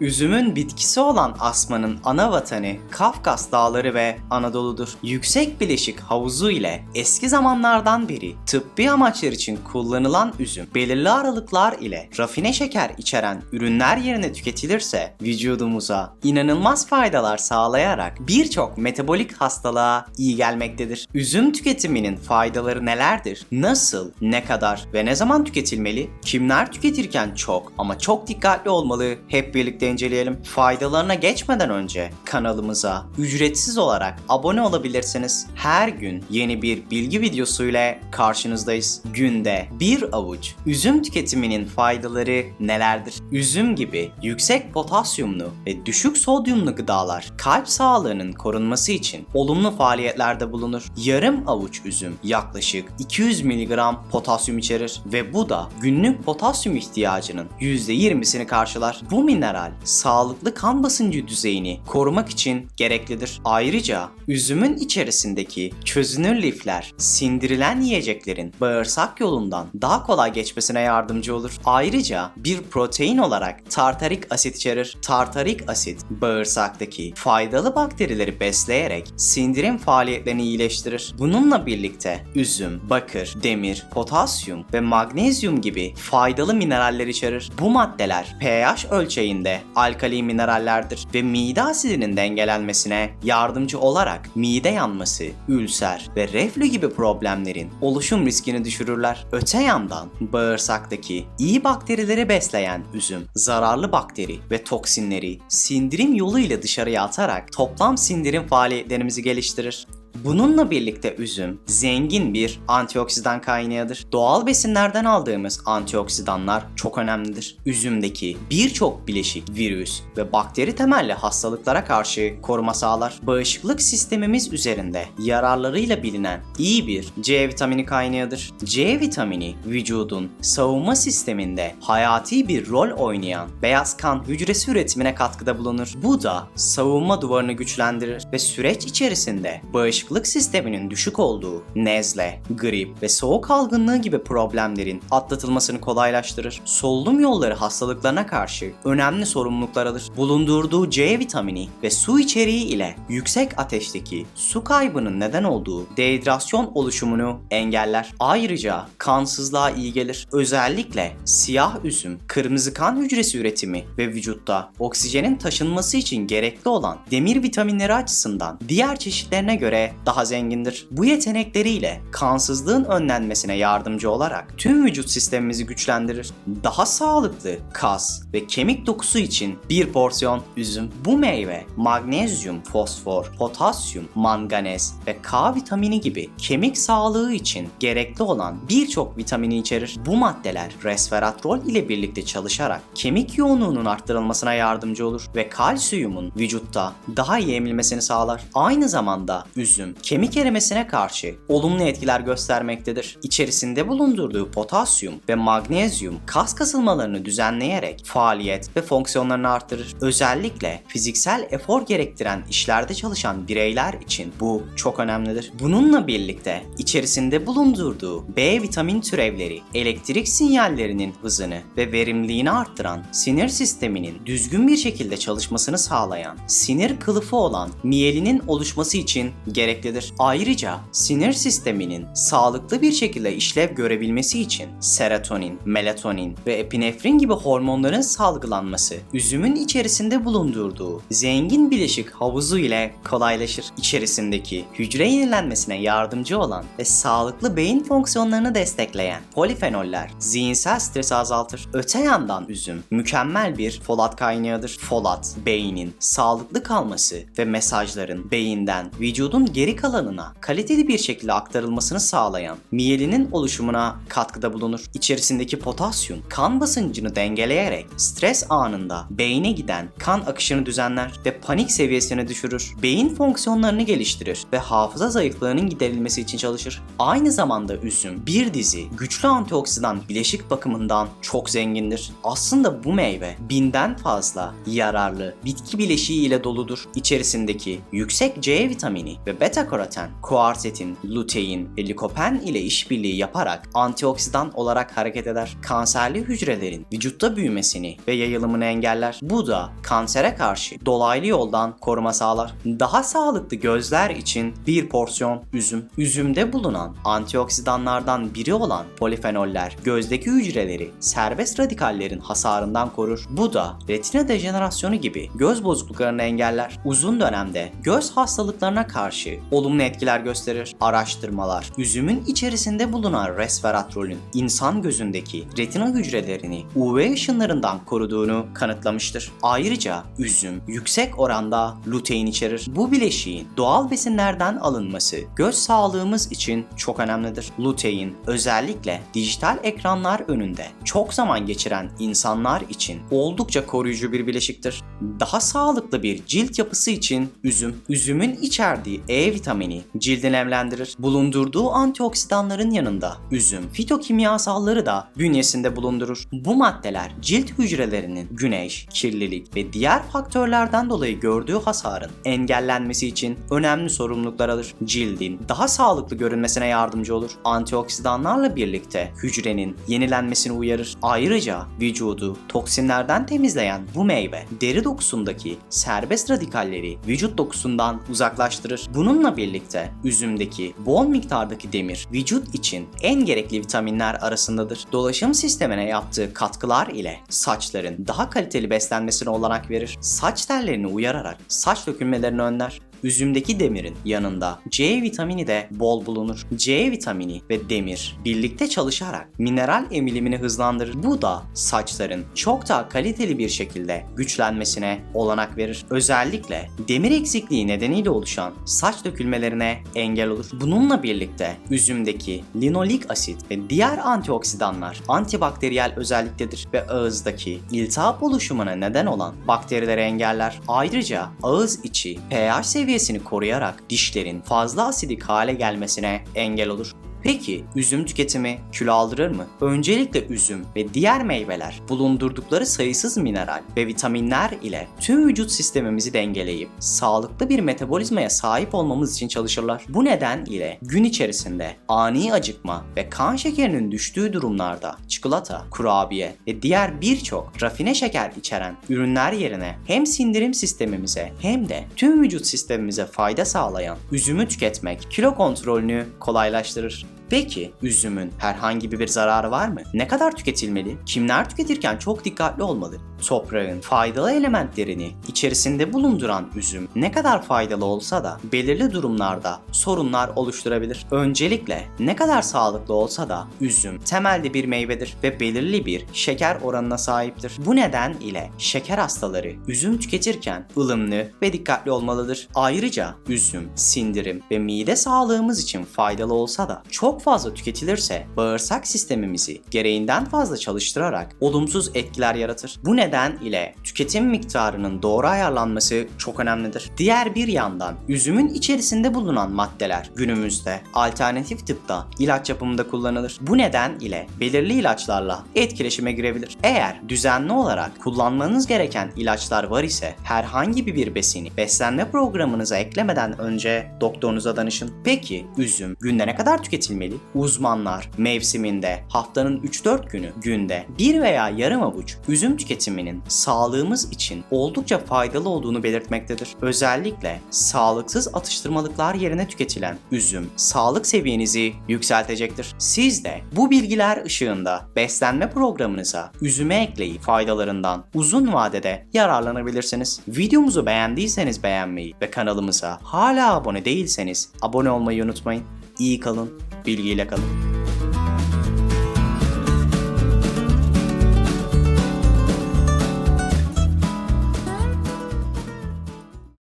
Üzümün bitkisi olan asmanın ana vatanı Kafkas Dağları ve Anadolu'dur. Yüksek bileşik havuzu ile eski zamanlardan beri tıbbi amaçlar için kullanılan üzüm belirli aralıklar ile rafine şeker içeren ürünler yerine tüketilirse vücudumuza inanılmaz faydalar sağlayarak birçok metabolik hastalığa iyi gelmektedir. Üzüm tüketiminin faydaları nelerdir? Nasıl, ne kadar ve ne zaman tüketilmeli? Kimler tüketirken çok ama çok dikkatli olmalı? Hep birlikte inceleyelim. Faydalarına geçmeden önce kanalımıza ücretsiz olarak abone olabilirsiniz. Her gün yeni bir bilgi videosuyla karşınızdayız. Günde bir avuç üzüm tüketiminin faydaları nelerdir? Üzüm gibi yüksek potasyumlu ve düşük sodyumlu gıdalar kalp sağlığının korunması için olumlu faaliyetlerde bulunur. Yarım avuç üzüm yaklaşık 200 mg potasyum içerir ve bu da günlük potasyum ihtiyacının %20'sini karşılar. Bu mineral sağlıklı kan basıncı düzeyini korumak için gereklidir. Ayrıca üzümün içerisindeki çözünür lifler sindirilen yiyeceklerin bağırsak yolundan daha kolay geçmesine yardımcı olur. Ayrıca bir protein olarak tartarik asit içerir. Tartarik asit bağırsaktaki faydalı bakterileri besleyerek sindirim faaliyetlerini iyileştirir. Bununla birlikte üzüm, bakır, demir, potasyum ve magnezyum gibi faydalı mineraller içerir. Bu maddeler pH ölçeğinde alkali minerallerdir ve mide asidinin dengelenmesine yardımcı olarak mide yanması, ülser ve reflü gibi problemlerin oluşum riskini düşürürler. Öte yandan bağırsaktaki iyi bakterileri besleyen üzüm, zararlı bakteri ve toksinleri sindirim yoluyla dışarıya atarak toplam sindirim faaliyetlerimizi geliştirir. Bununla birlikte üzüm zengin bir antioksidan kaynağıdır. Doğal besinlerden aldığımız antioksidanlar çok önemlidir. Üzümdeki birçok bileşik virüs ve bakteri temelli hastalıklara karşı koruma sağlar. Bağışıklık sistemimiz üzerinde yararlarıyla bilinen iyi bir C vitamini kaynağıdır. C vitamini vücudun savunma sisteminde hayati bir rol oynayan beyaz kan hücresi üretimine katkıda bulunur. Bu da savunma duvarını güçlendirir ve süreç içerisinde bağışıklık sisteminin düşük olduğu nezle, grip ve soğuk algınlığı gibi problemlerin atlatılmasını kolaylaştırır. Solunum yolları hastalıklarına karşı önemli sorumluluklar alır. Bulundurduğu C vitamini ve su içeriği ile yüksek ateşteki su kaybının neden olduğu dehidrasyon oluşumunu engeller. Ayrıca kansızlığa iyi gelir. Özellikle siyah üzüm, kırmızı kan hücresi üretimi ve vücutta oksijenin taşınması için gerekli olan demir vitaminleri açısından diğer çeşitlerine göre daha zengindir. Bu yetenekleriyle kansızlığın önlenmesine yardımcı olarak tüm vücut sistemimizi güçlendirir. Daha sağlıklı kas ve kemik dokusu için bir porsiyon üzüm. Bu meyve magnezyum, fosfor, potasyum, manganez ve K vitamini gibi kemik sağlığı için gerekli olan birçok vitamini içerir. Bu maddeler resveratrol ile birlikte çalışarak kemik yoğunluğunun arttırılmasına yardımcı olur ve kalsiyumun vücutta daha iyi emilmesini sağlar. Aynı zamanda üzüm kemik erimesine karşı olumlu etkiler göstermektedir. İçerisinde bulundurduğu potasyum ve magnezyum kas kasılmalarını düzenleyerek faaliyet ve fonksiyonlarını artırır. Özellikle fiziksel efor gerektiren işlerde çalışan bireyler için bu çok önemlidir. Bununla birlikte içerisinde bulundurduğu B vitamin türevleri elektrik sinyallerinin hızını ve verimliliğini arttıran sinir sisteminin düzgün bir şekilde çalışmasını sağlayan sinir kılıfı olan miyelinin oluşması için gereklidir. Ayrıca sinir sisteminin sağlıklı bir şekilde işlev görebilmesi için serotonin, melatonin ve epinefrin gibi hormonların salgılanması üzümün içerisinde bulundurduğu zengin bileşik havuzu ile kolaylaşır. İçerisindeki hücre yenilenmesine yardımcı olan ve sağlıklı beyin fonksiyonlarını destekleyen polifenoller zihinsel stresi azaltır. Öte yandan üzüm mükemmel bir folat kaynağıdır. Folat, beynin sağlıklı kalması ve mesajların beyinden vücudun geri kalanına kaliteli bir şekilde aktarılmasını sağlayan miyelinin oluşumuna katkıda bulunur. İçerisindeki potasyum kan basıncını dengeleyerek stres anında beyne giden kan akışını düzenler ve panik seviyesini düşürür. Beyin fonksiyonlarını geliştirir ve hafıza zayıflığının giderilmesi için çalışır. Aynı zamanda üzüm bir dizi güçlü antioksidan bileşik bakımından çok zengindir. Aslında bu meyve binden fazla yararlı bitki bileşiği ile doludur. İçerisindeki yüksek C vitamini ve beta karoten, kuarsetin, lutein ve likopen ile işbirliği yaparak antioksidan olarak hareket eder. Kanserli hücrelerin vücutta büyümesini ve yayılımını engeller. Bu da kansere karşı dolaylı yoldan koruma sağlar. Daha sağlıklı gözler için bir porsiyon üzüm. Üzümde bulunan antioksidanlardan biri olan polifenoller gözdeki hücreleri serbest radikallerin hasarından korur. Bu da retina dejenerasyonu gibi göz bozukluklarını engeller. Uzun dönemde göz hastalıklarına karşı olumlu etkiler gösterir. Araştırmalar üzümün içerisinde bulunan resveratrolün insan gözündeki retina hücrelerini UV ışınlarından koruduğunu kanıtlamıştır. Ayrıca üzüm yüksek oranda lutein içerir. Bu bileşiğin doğal besinlerden alınması göz sağlığımız için çok önemlidir. Lutein özellikle dijital ekranlar önünde çok zaman geçiren insanlar için oldukça koruyucu bir bileşiktir. Daha sağlıklı bir cilt yapısı için üzüm, üzümün içerdiği E vitamini cildi nemlendirir. Bulundurduğu antioksidanların yanında üzüm fitokimyasalları da bünyesinde bulundurur. Bu maddeler cilt hücrelerinin güneş, kirlilik ve diğer faktörlerden dolayı gördüğü hasarın engellenmesi için önemli sorumluluklar alır. Cildin daha sağlıklı görünmesine yardımcı olur. Antioksidanlarla birlikte hücrenin yenilenmesini uyarır. Ayrıca vücudu toksinlerden temizleyen bu meyve deri dokusundaki serbest radikalleri vücut dokusundan uzaklaştırır. Bununla birlikte üzümdeki bol miktardaki demir vücut için en gerekli vitaminler arasındadır. Dolaşım sistemine yaptığı katkılar ile saçların daha kaliteli beslenmesine olanak verir. Saç tellerini uyararak saç dökülmelerini önler. Üzümdeki demirin yanında C vitamini de bol bulunur. C vitamini ve demir birlikte çalışarak mineral emilimini hızlandırır. Bu da saçların çok daha kaliteli bir şekilde güçlenmesine olanak verir. Özellikle demir eksikliği nedeniyle oluşan saç dökülmelerine engel olur. Bununla birlikte üzümdeki linolik asit ve diğer antioksidanlar antibakteriyel özelliktedir ve ağızdaki iltihap oluşumuna neden olan bakterileri engeller. Ayrıca ağız içi pH seviyesini koruyarak dişlerin fazla asidik hale gelmesine engel olur. Peki üzüm tüketimi kilo aldırır mı? Öncelikle üzüm ve diğer meyveler bulundurdukları sayısız mineral ve vitaminler ile tüm vücut sistemimizi dengeleyip sağlıklı bir metabolizmaya sahip olmamız için çalışırlar. Bu neden ile gün içerisinde ani acıkma ve kan şekerinin düştüğü durumlarda çikolata, kurabiye ve diğer birçok rafine şeker içeren ürünler yerine hem sindirim sistemimize hem de tüm vücut sistemimize fayda sağlayan üzümü tüketmek kilo kontrolünü kolaylaştırır. Peki üzümün herhangi bir zararı var mı? Ne kadar tüketilmeli? Kimler tüketirken çok dikkatli olmalı? Toprağın faydalı elementlerini içerisinde bulunduran üzüm ne kadar faydalı olsa da belirli durumlarda sorunlar oluşturabilir. Öncelikle ne kadar sağlıklı olsa da üzüm temelde bir meyvedir ve belirli bir şeker oranına sahiptir. Bu neden ile şeker hastaları üzüm tüketirken ılımlı ve dikkatli olmalıdır. Ayrıca üzüm, sindirim ve mide sağlığımız için faydalı olsa da çok fazla tüketilirse bağırsak sistemimizi gereğinden fazla çalıştırarak olumsuz etkiler yaratır. Bu neden ile tüketim miktarının doğru ayarlanması çok önemlidir. Diğer bir yandan üzümün içerisinde bulunan maddeler günümüzde alternatif tıpta ilaç yapımında kullanılır. Bu neden ile belirli ilaçlarla etkileşime girebilir. Eğer düzenli olarak kullanmanız gereken ilaçlar var ise herhangi bir besini beslenme programınıza eklemeden önce doktorunuza danışın. Peki üzüm günde ne kadar tüketilmeli? Uzmanlar mevsiminde haftanın 3-4 günü günde 1 veya yarım avuç üzüm tüketiminin sağlığımız için oldukça faydalı olduğunu belirtmektedir. Özellikle sağlıksız atıştırmalıklar yerine tüketilen üzüm sağlık seviyenizi yükseltecektir. Siz de bu bilgiler ışığında beslenme programınıza üzüme ekleyip faydalarından uzun vadede yararlanabilirsiniz. Videomuzu beğendiyseniz beğenmeyi ve kanalımıza hala abone değilseniz abone olmayı unutmayın. İyi kalın, bilgiyle kalın.